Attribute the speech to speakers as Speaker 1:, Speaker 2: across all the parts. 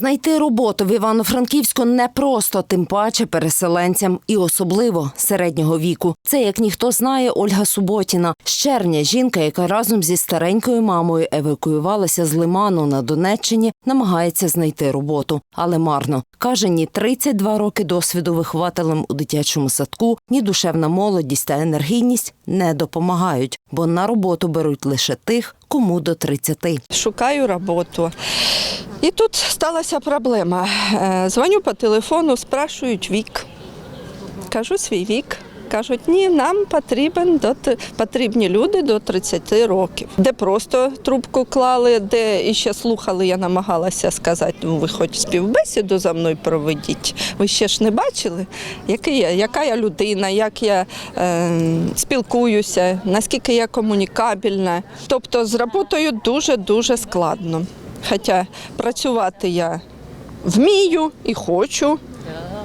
Speaker 1: Знайти роботу в Івано-Франківську непросто, тим паче переселенцям, і особливо середнього віку. Це як ніхто знає Ольга Суботіна. З жінка, яка разом зі старенькою мамою евакуювалася з Лиману на Донеччині, намагається знайти роботу, але марно каже, ні 32 роки досвіду вихователем у дитячому садку, ні душевна молодість та енергійність не допомагають, бо на роботу беруть лише тих, кому до 30.
Speaker 2: шукаю роботу. І тут сталася проблема. Е, Дзвоню по телефону, спрашують вік. Кажу свій вік. Кажуть, ні, нам потрібен до потрібні люди до 30 років. Де просто трубку клали, де іще слухали, я намагалася сказати, ну ви хоч співбесіду за мною проведіть. Ви ще ж не бачили, який я, яка я людина, як я е, спілкуюся, наскільки я комунікабельна. Тобто з роботою дуже-дуже складно. Хоча працювати я вмію і хочу,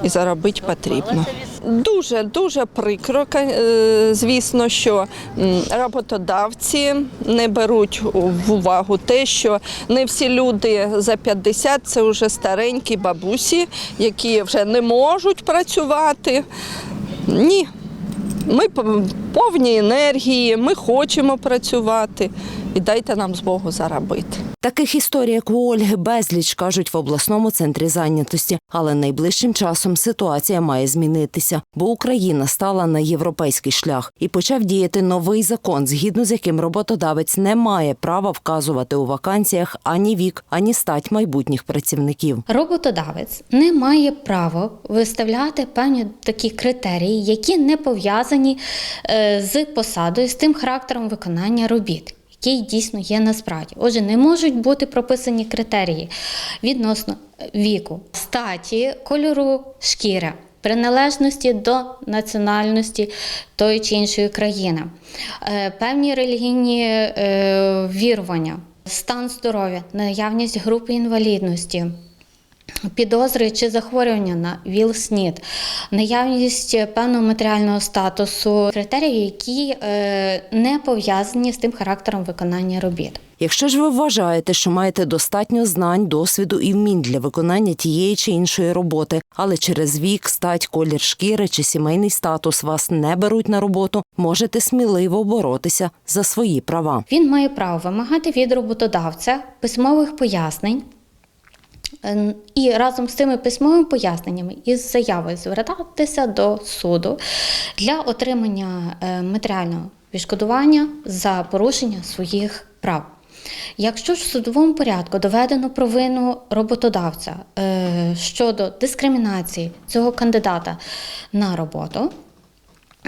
Speaker 2: і заробити потрібно. Дуже дуже прикро, е, звісно, що роботодавці не беруть в увагу те, що не всі люди за 50 – це вже старенькі бабусі, які вже не можуть працювати. Ні, ми повні енергії, ми хочемо працювати і дайте нам змогу заробити.
Speaker 1: Таких історій, як у Ольги, безліч кажуть в обласному центрі зайнятості. Але найближчим часом ситуація має змінитися, бо Україна стала на європейський шлях і почав діяти новий закон, згідно з яким роботодавець не має права вказувати у вакансіях ані вік, ані стать майбутніх працівників.
Speaker 3: Роботодавець не має права виставляти певні такі критерії, які не пов'язані е, з посадою, з тим характером виконання робіт. Який дійсно є насправді. Отже, не можуть бути прописані критерії відносно віку, статі, кольору шкіри, приналежності до національності тої чи іншої країни, е, певні релігійні е, вірування, стан здоров'я, наявність групи інвалідності. Підозри чи захворювання на ВІЛ-СНІД, наявність певного матеріального статусу, критерії, які е, не пов'язані з тим характером виконання робіт.
Speaker 1: Якщо ж ви вважаєте, що маєте достатньо знань, досвіду і вмінь для виконання тієї чи іншої роботи, але через вік, стать, колір шкіри чи сімейний статус вас не беруть на роботу, можете сміливо боротися за свої права.
Speaker 3: Він має право вимагати від роботодавця письмових пояснень. Е, І разом з цими письмовими поясненнями із заявою звертатися до суду для отримання е, матеріального відшкодування за порушення своїх прав. Якщо ж в судовому порядку доведено провину роботодавця е, щодо дискримінації цього кандидата на роботу,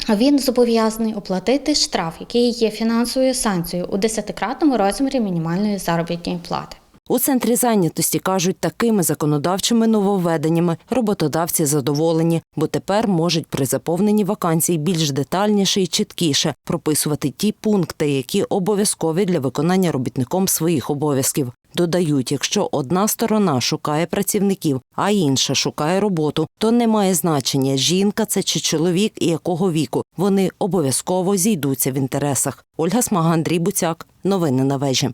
Speaker 3: він зобов'язаний оплатити штраф, який є фінансовою санкцією у десятикратному розмірі мінімальної заробітної плати.
Speaker 1: У центрі зайнятості кажуть, такими законодавчими нововведеннями роботодавці задоволені, бо тепер можуть при заповненні вакансій більш детальніше і чіткіше прописувати ті пункти, які обов'язкові для виконання робітником своїх обов'язків. Додають, якщо одна сторона шукає працівників, а інша шукає роботу, то не має значення, жінка це чи чоловік і якого віку. Вони обов'язково зійдуться в інтересах. Ольга Смага, Андрій Буцяк. Новини на вежі.